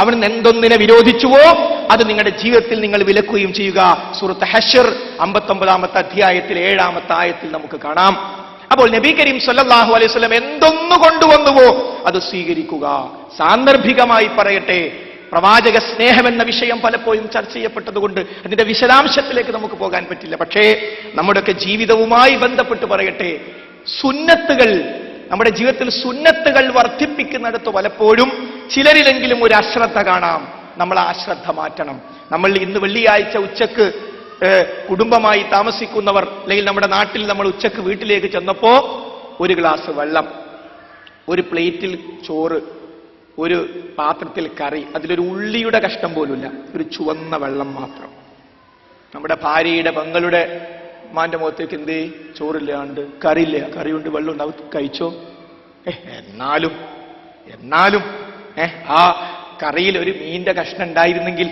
അവിടുന്ന് എന്തൊന്നിനെ വിരോധിച്ചുവോ അത് നിങ്ങളുടെ ജീവിതത്തിൽ നിങ്ങൾ വിലക്കുകയും ചെയ്യുക. സുഹൃത്ത് ഹഷർ അമ്പത്തൊമ്പതാമത്തെ അധ്യായത്തിൽ ഏഴാമത്തെ ആയത്തിൽ നമുക്ക് കാണാം. അപ്പോൾ നബി കരീം സല്ലാഹു അലൈഹി വസല്ലം എന്തൊന്നു കൊണ്ടുവന്നുവോ അത് സ്വീകരിക്കുക. സാന്ദർഭികമായി പറയട്ടെ പ്രവാചക സ്നേഹം എന്ന വിഷയം പലപ്പോഴും ചർച്ച ചെയ്യപ്പെട്ടതുകൊണ്ട് അതിന്റെ വിശദാംശത്തിലേക്ക് നമുക്ക് പോകാൻ പറ്റില്ല. പക്ഷേ നമ്മുടെയൊക്കെ ജീവിതവുമായി ബന്ധപ്പെട്ട് പറയട്ടെ സുന്നത്തുകൾ നമ്മുടെ ജീവിതത്തിൽ സുന്നത്തുകൾ വർദ്ധിപ്പിക്കുന്നിടത്ത് പലപ്പോഴും ചിലരിലെങ്കിലും ഒരു അശ്രദ്ധ കാണാം. നമ്മൾ ആ അശ്രദ്ധ മാറ്റണം. നമ്മൾ ഇന്ന് വെള്ളിയാഴ്ച ഉച്ചയ്ക്ക് കുടുംബമായി താമസിക്കുന്നവർ അല്ലെങ്കിൽ നമ്മുടെ നാട്ടിൽ നമ്മൾ ഉച്ചയ്ക്ക് വീട്ടിലേക്ക് ചെന്നപ്പോ ഒരു ഗ്ലാസ് വെള്ളം ഒരു പ്ലേറ്റിൽ ചോറ് ഒരു പാത്രത്തിൽ കറി അതിലൊരു ഉള്ളിയുടെ കഷ്ടം പോലുമില്ല. ഒരു ചുവന്ന വെള്ളം മാത്രം. നമ്മുടെ ഭാര്യയുടെ പെങ്ങളുടെ മാന്റെ മുഖത്തേക്ക് എന്തേ ചോറില്ലാണ്ട്. കറിയില്ല. കറിയുണ്ട് വെള്ളം ഉണ്ടാവും കഴിച്ചോ? എന്നാലും എന്നാലും ഏ ആ കറിയിൽ ഒരു മീന്റെ കഷ്ണം ഉണ്ടായിരുന്നെങ്കിൽ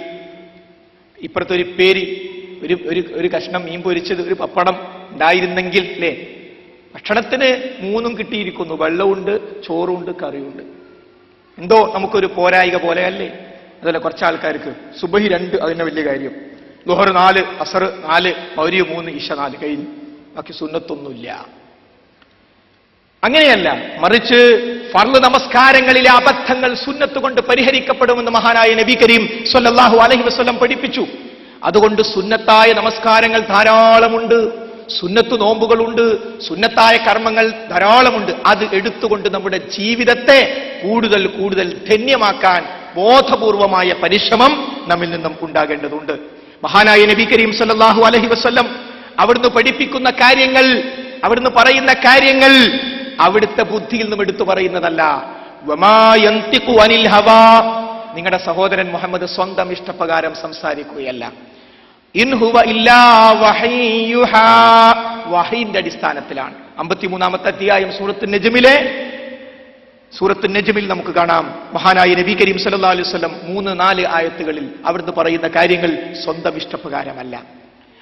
ഇപ്പുറത്തെ ഒരു പേര് ഒരു ഒരു കഷ്ണം മീൻ പൊരിച്ചത് ഒരു പപ്പടം ഉണ്ടായിരുന്നെങ്കിൽ അല്ലേ? ഭക്ഷണത്തിന് മൂന്നും കിട്ടിയിരിക്കുന്നു. വെള്ളമുണ്ട് ചോറുണ്ട് കറിയുണ്ട്. എന്തോ നമുക്കൊരു പോരായിക പോലെ അല്ലേ? അതല്ല കുറച്ച് ആൾക്കാർക്ക് സുബഹി രണ്ട് അതിന്റെ വലിയ കാര്യം. ലുഹർ നാല് അസർ നാല് മൗരി മൂന്ന് ഇഷ നാല് കഴിഞ്ഞു. ബാക്കി സുന്നത്തൊന്നുമില്ല. അങ്ങനെയല്ല മറിച്ച് ഫർൾ നമസ്കാരങ്ങളിലെ അബദ്ധങ്ങൾ സുന്നത്ത് കൊണ്ട് പരിഹരിക്കപ്പെടുമെന്ന് മഹാനായ നബി കരീം സ്വല്ലല്ലാഹു അലഹി വസ്ലം പഠിപ്പിച്ചു. അതുകൊണ്ട് സുന്നത്തായ നമസ്കാരങ്ങൾ ധാരാളമുണ്ട്. സുന്നത്ത് നോമ്പുകളുണ്ട്. സുന്നത്തായ കർമ്മങ്ങൾ ധാരാളമുണ്ട്. അത് എടുത്തുകൊണ്ട് നമ്മുടെ ജീവിതത്തെ കൂടുതൽ കൂടുതൽ ധന്യമാക്കാൻ ബോധപൂർവമായ പരിശ്രമം നമ്മിൽ നിന്നും ഉണ്ടാകേണ്ടതുണ്ട്. മഹാനായ നബി കരീം സല്ലാഹു അലഹി വസ്ല്ലം അവിടുന്ന് പഠിപ്പിക്കുന്ന കാര്യങ്ങൾ അവിടുന്ന് പറയുന്ന കാര്യങ്ങൾ അവിടുത്തെ ബുദ്ധിയിൽ നിന്നും എടുത്തു പറയുന്നതല്ല. അനിൽ നിങ്ങളുടെ സഹോദരൻ മുഹമ്മദ് സ്വന്തം ഇഷ്ടപ്രകാരം സംസാരിക്കുകയല്ല. ഇൻ ഹുവ ഇല്ലാ വഹയ്യുഹാ. വഹയിന്റെ അടിസ്ഥാനത്തിലാണ്. അമ്പത്തിമൂന്നാമത്തെ അധ്യായം സൂറത്ത് നജ്മിലെ സൂറത്ത് നജ്മിൽ നമുക്ക് കാണാം. മഹാനായ നബി കരീം സല്ലല്ലാഹു അലൈഹി സ്വലം മൂന്ന് നാല് ആയത്തുകളിൽ അവിടുന്ന് പറയുന്ന കാര്യങ്ങൾ സ്വന്തം ഇഷ്ടപ്രകാരമല്ല.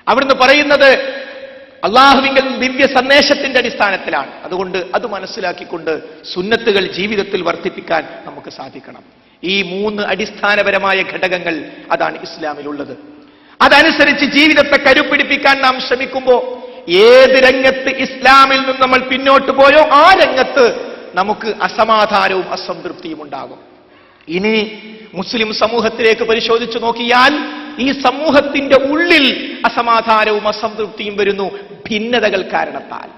അവിടുന്ന് പറയുന്നത് അള്ളാഹുവിങ്കൽ ദിവ്യ സന്ദേശത്തിന്റെ അടിസ്ഥാനത്തിലാണ്. അതുകൊണ്ട് അത് മനസ്സിലാക്കിക്കൊണ്ട് സുന്നത്തുകൾ ജീവിതത്തിൽ വർദ്ധിപ്പിക്കാൻ നമുക്ക് സാധിക്കണം. ഈ മൂന്ന് അടിസ്ഥാനപരമായ ഘടകങ്ങൾ അതാണ് ഇസ്ലാമിലുള്ളത്. അതനുസരിച്ച് ജീവിതത്തെ കരുപ്പിടിപ്പിക്കാൻ നാം ശ്രമിക്കുമ്പോൾ ഏത് രംഗത്ത് ഇസ്ലാമിൽ നിന്ന് നമ്മൾ പിന്നോട്ട് പോയോ ആ രംഗത്ത് നമുക്ക് അസമാധാനവും അസംതൃപ്തിയും ഉണ്ടാകും. ഇനി മുസ്ലിം സമൂഹത്തിലേക്ക് പരിശോധിച്ചു നോക്കിയാൽ ഈ സമൂഹത്തിന്റെ ഉള്ളിൽ അസമാധാനവും അസംതൃപ്തിയും വരുന്നു. ഭിന്നതകൾ കാരണത്താൽ.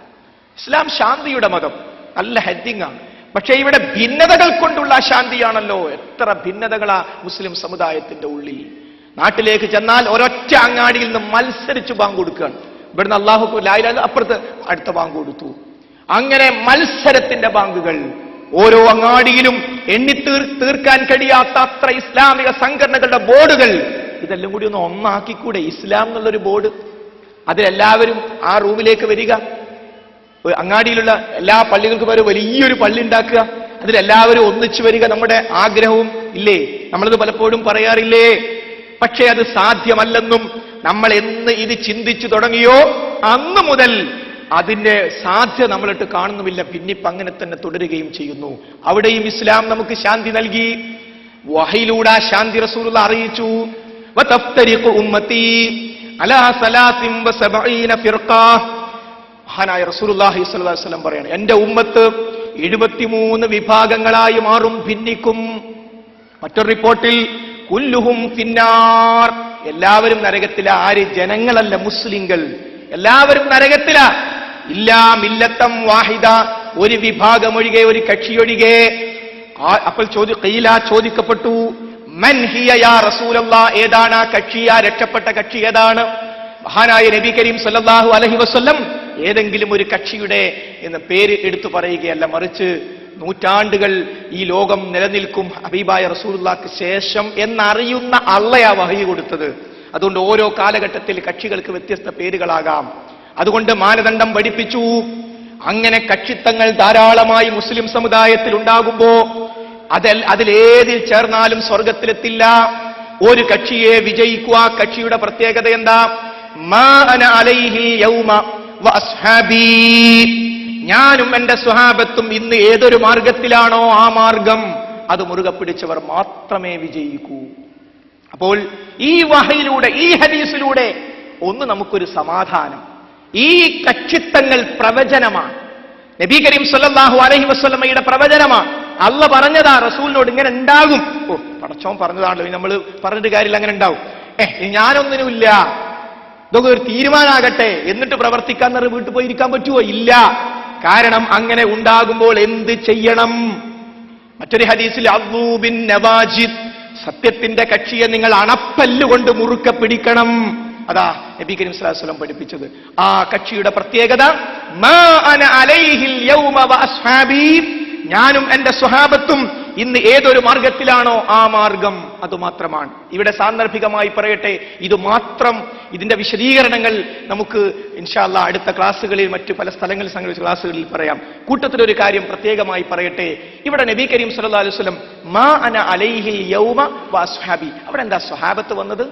ഇസ്ലാം ശാന്തിയുടെ മതം നല്ല ആണ് പക്ഷേ ഇവിടെ ഭിന്നതകൾ കൊണ്ടുള്ള ശാന്തിയാണല്ലോ. എത്ര ഭിന്നതകളാ മുസ്ലിം സമുദായത്തിന്റെ ഉള്ളിൽ. നാട്ടിലേക്ക് ചെന്നാൽ ഒരൊറ്റ അങ്ങാടിയിൽ നിന്ന് മത്സരിച്ച് ബാങ്ക് കൊടുക്കുകയാണ്. ഇവിടുന്ന് അള്ളാഹു ലായിലാൽ അപ്പുറത്ത് അടുത്ത ബാങ്ക് കൊടുത്തു. അങ്ങനെ മത്സരത്തിന്റെ ബാങ്കുകൾ ഓരോ അങ്ങാടിയിലും എണ്ണി തീർ തീർക്കാൻ കഴിയാത്ത അത്ര ഇസ്ലാമിക സംഘടനകളുടെ ബോർഡുകൾ. ഇതെല്ലാം കൂടി ഒന്ന് ഒന്നാക്കിക്കൂടെ? ഇസ്ലാം എന്നുള്ളൊരു ബോർഡ്. അതിലെല്ലാവരും ആ റൂമിലേക്ക് വരിക. അങ്ങാടിയിലുള്ള എല്ലാ പള്ളികൾക്കും ഒരു വലിയൊരു പള്ളി ഉണ്ടാക്കുക. അതിലെല്ലാവരും ഒന്നിച്ചു വരിക. നമ്മുടെ ആഗ്രഹവും ഇല്ലേ? നമ്മളത് പലപ്പോഴും പറയാറില്ലേ? പക്ഷേ അത് സാധ്യമല്ലെന്നും നമ്മൾ എന്ന് ഇത് ചിന്തിച്ചു തുടങ്ങിയോ? അന്ന് മുതൽ അതിന്റെ സാധ്യത നമ്മളിട്ട് കാണുന്നുമില്ല. പിന്നിപ്പ് അങ്ങനെ തന്നെ തുടരുകയും ചെയ്യുന്നു. അവിടെയും ഇസ്ലാം നമുക്ക് ശാന്തി നൽകി. വഹയിലൂടെ ശാന്തി റസൂൽ അറിയിച്ചു. മഹാനായ അലൈഹി വസല്ലം പറയാണ് എന്റെ ഉമ്മത്ത് എഴുപത്തിമൂന്ന് വിഭാഗങ്ങളായി മാറും ഭിന്നിക്കും. മറ്റൊരു റിപ്പോർട്ടിൽ കുല്ലുഹും ഫിന്നാർ. എല്ലാവരും നരകത്തില. ആര്? ജനങ്ങളല്ല മുസ്ലിങ്ങൾ. എല്ലാവരും നരകത്തില. ഇല്ലാ മില്ലത്തം വാഹിദ. ഒരു വിഭാഗമൊഴികെ ഒരു കക്ഷിയൊഴികെ. അപ്പോൾ ചോദ്യ കയ്യില ചോദിക്കപ്പെട്ടു. മൻ ഹിയ റസൂലല്ലാ ഏതാണ് ആ കക്ഷി? ആ രക്ഷപ്പെട്ട കക്ഷി ഏതാണ്? മഹാനായ നബി കരീം സല്ലാഹു അലഹി വസ്ല്ലം ഏതെങ്കിലും ഒരു കക്ഷിയുടെ എന്ന പേര് എടുത്തു പറയുകയല്ല. മറിച്ച് നൂറ്റാണ്ടുകൾ ഈ ലോകം നിലനിൽക്കും ഹബീബായ റസൂലുള്ളാക്ക് ശേഷം എന്നറിയുന്ന അള്ളയാ വഹി കൊടുത്തത്. അതുകൊണ്ട് ഓരോ കാലഘട്ടത്തിൽ കക്ഷികൾക്ക് വ്യത്യസ്ത പേരുകളാകാം. അതുകൊണ്ട് മാനദണ്ഡം പഠിപ്പിച്ചു. അങ്ങനെ കക്ഷിത്തങ്ങൾ ധാരാളമായി മുസ്ലിം സമുദായത്തിൽ ഉണ്ടാകുമ്പോ അതിൽ അതിലേതിൽ ചേർന്നാലും സ്വർഗത്തിലെത്തില്ല. ഒരു കക്ഷിയെ വിജയിക്കുക കക്ഷിയുടെ പ്രത്യേകത എന്താ. ഞാനും എന്റെ സ്വഹാബത്തും ഇന്ന് ഏതൊരു മാർഗത്തിലാണോ ആ മാർഗം അത് മുറുകെ പിടിച്ചവർ മാത്രമേ വിജയിക്കൂ. അപ്പോൾ ഈ വഹയിലൂടെ ഈ ഹദീസിലൂടെ ഒന്ന് നമുക്കൊരു സമാധാനം. ഈ കക്ഷിത്തങ്ങൾ പ്രവചനമാണ്. നബി കരീം സല്ലാഹു അലഹി വസല്ലമയുടെ പ്രവചനമാണ്. അല്ല പറഞ്ഞതാ റസൂലിനോട് ഇങ്ങനെ ഉണ്ടാകും. ഓ പടച്ചോൻ പറഞ്ഞതാണല്ലോ നമ്മൾ പറഞ്ഞിട്ട് കാര്യമില്ല അങ്ങനെ ഉണ്ടാവും. ഏ ഞാനൊന്നിനുമില്ല ഇതൊക്കെ ഒരു തീരുമാനമാകട്ടെ. എന്നിട്ട് പ്രവർത്തിക്കാൻ നേരം വീട്ടിൽ പോയിരിക്കാൻ പറ്റുമോ ഇല്ല. കാരണം അങ്ങനെ ഉണ്ടാകുമ്പോൾ എന്ത് ചെയ്യണം? മറ്റൊരു ഹദീസിൽ അള്ളൂബിൻ നവാജിദ്. സത്യത്തിന്റെ കക്ഷിയെ നിങ്ങൾ അണപ്പല്ലുകൊണ്ട് മുറുക്കെ പിടിക്കണം. അതാ നബി കരീം വസല്ലം പഠിപ്പിച്ചത്. ആ കക്ഷിയുടെ പ്രത്യേകത ഞാനും എന്റെ സ്വഹാബത്തും ഇന്ന് ഏതൊരു മാർഗത്തിലാണോ ആ മാർഗം അതുമാത്രമാണ് ഇവിടെ സാന്ദർഭികമായി പറയട്ടെ ഇത് മാത്രം ഇതിന്റെ വിശദീകരണങ്ങൾ നമുക്ക് ഇൻഷാല്ല അടുത്ത ക്ലാസ്സുകളിൽ മറ്റു പല സ്ഥലങ്ങളിൽ സംഘടിച്ച ക്ലാസ്സുകളിൽ പറയാം. കൂട്ടത്തിൽ ഒരു കാര്യം പ്രത്യേകമായി പറയട്ടെ ഇവിടെ നബി കരീം സല്ലല്ലാഹു അലൈഹി വസല്ലം മാ അന അലൈഹിൽ യൗമ വ അസ്ഹാബി അവിടെ എന്താ സ്വഹാബത്ത് വന്നത്?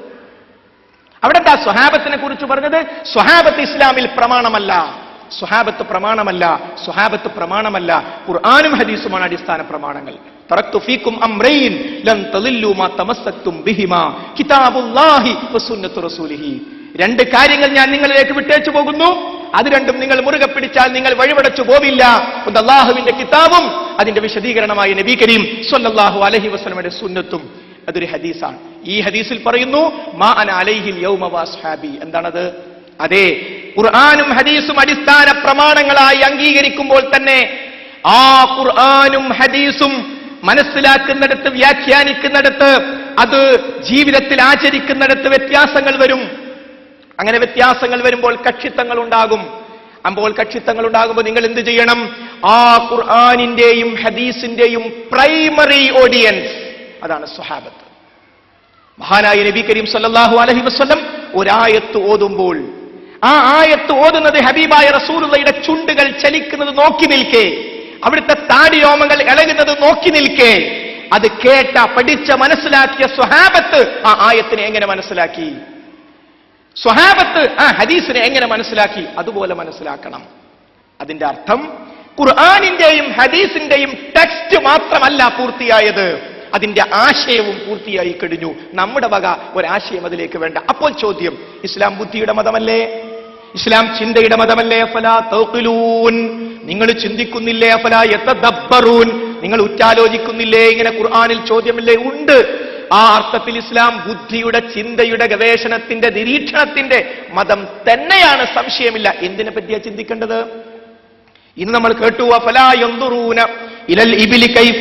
അവിടെ എന്താ സ്വഹാബത്തിനെ കുറിച്ച് പറഞ്ഞത്? സ്വഹാബത്ത് ഇസ്ലാമിൽ പ്രമാണമല്ല. സ്വഹാബത്ത് പ്രമാണമല്ല. സ്വഹാബത്ത് പ്രമാണമല്ല. ഖുർആാനും ഹദീസുമാണ് അടിസ്ഥാന പ്രമാണങ്ങൾ. രണ്ട് കാര്യങ്ങൾ ഞാൻ നിങ്ങളിലേക്ക് വിട്ടേച്ചു പോകുന്നു. അത് രണ്ടും നിങ്ങൾ മുറുകെ പിടിച്ചാൽ നിങ്ങൾ വഴിപടച്ചു പോവില്ല. ഒന്ന് അള്ളാഹുവിന്റെ കിതാബും അതിന്റെ വിശദീകരണമായി നബി കരീം അലൈഹി വസല്ലമയുടെ സുന്നത്തും അതൊരു ഹദീസാണ്. ഈ ഹദീസിൽ പറയുന്നു മാ അന അലൈഹിൽ യൗമ എന്താണത്? അതെ ഖുർആാനും ഹദീസും അടിസ്ഥാന പ്രമാണങ്ങളായി അംഗീകരിക്കുമ്പോൾ തന്നെ ആ ഖുർആാനും ഹദീസും മനസ്സിലാക്കുന്നിടത്ത് വ്യാഖ്യാനിക്കുന്നിടത്ത് അത് ജീവിതത്തിൽ ആചരിക്കുന്നിടത്ത് വ്യത്യാസങ്ങൾ വരും. അങ്ങനെ വ്യത്യാസങ്ങൾ വരുമ്പോൾ കക്ഷിത്തങ്ങൾ ഉണ്ടാകും. അപ്പോൾ കക്ഷിത്തങ്ങൾ ഉണ്ടാകുമ്പോൾ നിങ്ങൾ എന്ത് ചെയ്യണം? ആ ഖുർആാനിന്റെയും ഹദീസിന്റെയും പ്രൈമറി ഓഡിയൻസ് അതാണ് സ്വഹാബത്ത്. മഹാനായ നബി കരീം സല്ലാഹു അലഹി വസ്ലം ഒരായത്ത് ഓതുമ്പോൾ ആ ആയത്ത് ഓതുന്നത് ഹബീബായ റസൂലുള്ളയുടെ ചുണ്ടുകൾ ചലിക്കുന്നത് നോക്കി നിൽക്കേ അവിടുത്തെ താടിയോമങ്ങൾ ഇളകുന്നത് നോക്കി നിൽക്കേ അത് കേട്ട പഠിച്ച മനസ്സിലാക്കിയ സ്വഹാബത്ത് ആ ആയത്തിനെ എങ്ങനെ മനസ്സിലാക്കി? സ്വഹാബത്ത് ആ ഹദീസിനെ എങ്ങനെ മനസ്സിലാക്കി? അതുപോലെ മനസ്സിലാക്കണം. അതിന്റെ അർത്ഥം ഖുർആാനിന്റെയും ഹദീസിന്റെയും ടെക്സ്റ്റ് മാത്രമല്ല പൂർത്തിയായത്. അതിന്റെ ആശയവും പൂർത്തിയായി കഴിഞ്ഞു. നമ്മുടെ വക ഒരാശയം അതിലേക്ക് വേണ്ട. അപ്പോൾ ചോദ്യം ഇസ്ലാം ബുദ്ധിയുടെ മതമല്ലേ? ഇസ്ലാം ചിന്തയുടെ മതമല്ലേ? ഫലാ നിങ്ങൾ ചിന്തിക്കുന്നില്ലേ? ഫല യതദബ്ബറൂൻ. നിങ്ങൾ ഉറ്റാലോചിക്കുന്നില്ലേ? ഇങ്ങനെ ഖുർആാനിൽ ചോദ്യമില്ലേ? ഉണ്ട്. ആ അർത്ഥത്തിൽ ഇസ്ലാം ബുദ്ധിയുടെ ചിന്തയുടെ ഗവേഷണത്തിന്റെ നിരീക്ഷണത്തിന്റെ മതം തന്നെയാണ് സംശയമില്ല. എന്തിനെ പറ്റിയാ ചിന്തിക്കേണ്ടത്? ഇന്ന് നമ്മൾ കേട്ടു ഇലൽ ഇബിലി കൈഫ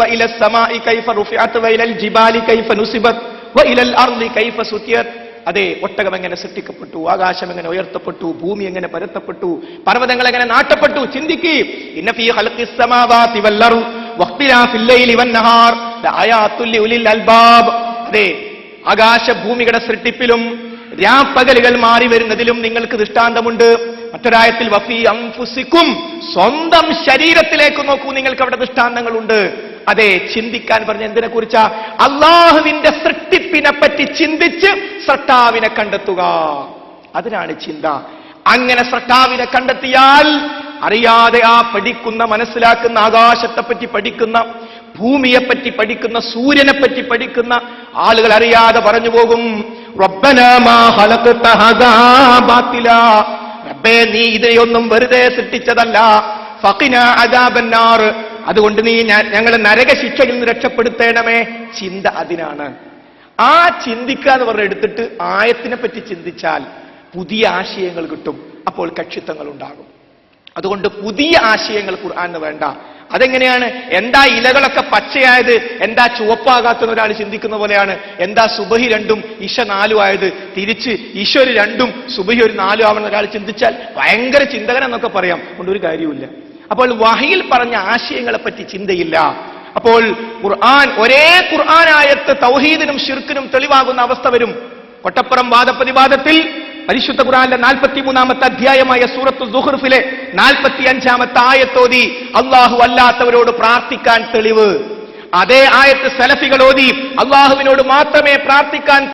വ ഇലൽ സമാഇ കൈഫ റുഫിഅത് വ ഇലൽ ജിബാലി കൈഫ നുസിബത്ത് ഇലൽ അർളി കൈഫ സുതിയത് അതെ ഒട്ടകം എങ്ങനെ സൃഷ്ടിക്കപ്പെട്ടു ആകാശം എങ്ങനെ ഉയർത്തപ്പെട്ടു ഭൂമി എങ്ങനെ പരത്തപ്പെട്ടു പർവതങ്ങൾ എങ്ങനെ നാട്ടപ്പെട്ടു? ചിന്തിക്ക്. ഇന്ന ഫീ ഖൽഖിസ് സമാവാതി വൽ അർൾ വഖ്തിലാഫിൽ ലൈലി വൻ നഹാർ. ലആയാത്തുൽ അൽബാബ്. അതെ ആകാശ ഭൂമികളുടെ സൃഷ്ടിപ്പിലും രാപ്പകലുകൾ മാറി വരുന്നതിലും നിങ്ങൾക്ക് ദൃഷ്ടാന്തമുണ്ട്. മറ്റൊരായത്തിൽ വഫി അംഫുസിക്കും സ്വന്തം ശരീരത്തിലേക്ക് നോക്കൂ. നിങ്ങൾക്ക് അവിടെ ദൃഷ്ടാന്തങ്ങളുണ്ട്. അതെ ചിന്തിക്കാൻ പറഞ്ഞ എന്തിനെ കുറിച്ചാ അള്ളാഹുവിന്റെ സൃഷ്ടിപ്പിനെ പറ്റി ചിന്തിച്ച് സട്ടാവിനെ കണ്ടെത്തുക. അതിനാണ് ചിന്ത. അങ്ങനെ സട്ടാവിനെ കണ്ടെത്തിയാൽ അറിയാതെ ആ പഠിക്കുന്ന മനസ്സിലാക്കുന്ന ആകാശത്തെ പറ്റി പഠിക്കുന്ന ഭൂമിയെപ്പറ്റി പഠിക്കുന്ന സൂര്യനെ പറ്റി പഠിക്കുന്ന ആളുകൾ അറിയാതെ പറഞ്ഞു പോകും. റബ്ബനാ റബ്ബേ നീ ഇതിനെയൊന്നും വെറുതെ സൃഷ്ടിച്ചതല്ല. ഫക്കിന അജാബന്നാർ അതുകൊണ്ട് നീ ഞങ്ങൾ നരകശിക്ഷയിൽ നിന്ന് രക്ഷപ്പെടുത്തേണമേ. ചിന്ത അതിനാണ്. ആ ചിന്തിക്കുക എന്ന് പറഞ്ഞ് എടുത്തിട്ട് ആയത്തിനെ പറ്റി ചിന്തിച്ചാൽ പുതിയ ആശയങ്ങൾ കിട്ടും. അപ്പോൾ കക്ഷിത്വങ്ങൾ ഉണ്ടാകും. അതുകൊണ്ട് പുതിയ ആശയങ്ങൾ ഖുർആാന് വേണ്ട. അതെങ്ങനെയാണ്? എന്താ ഇലകളൊക്കെ പച്ചയായത്? എന്താ ചുവപ്പാകാത്തെന്ന് ഒരാൾ ചിന്തിക്കുന്ന പോലെയാണ്. എന്താ സുബഹി രണ്ടും ഇഷ നാലും ആയത്? തിരിച്ച് ഇഷ രണ്ടും സുബഹി ഒരു നാലും ആവണമെന്ന് ഒരാൾ ചിന്തിച്ചാൽ ഭയങ്കര ചിന്തകൻ എന്നൊക്കെ പറയാം. കൊണ്ടൊരു ഒരു കാര്യമില്ല അപ്പോൾ വഹയിൽ പറഞ്ഞ ആശയങ്ങളെ പറ്റി ചിന്തയില്ല. അപ്പോൾ ഖുർആൻ ഒരേ ഖുർആനായത്ത് തൗഹീദിനും ഷിർക്കിനും തെളിവാകുന്ന അവസ്ഥ വരും. കൊട്ടപ്പുറം വാദപ്രതിവാദത്തിൽ പരിശുദ്ധ ഖുറാന്റെ നാൽപ്പത്തി മൂന്നാമത്തെ അധ്യായമായ സൂറത്ത് സുഹൃഫിലെ നാൽപ്പത്തി അഞ്ചാമത്തെ ആയത്തോതി അള്ളാഹു അല്ലാത്തവരോട് പ്രാർത്ഥിക്കാൻ തെളിവ്. അതേ ആയത്ത് സലഫികൾ ഓതി അള്ളാഹുവിനോട് മാത്രമേ പ്രാർത്ഥിക്കാൻ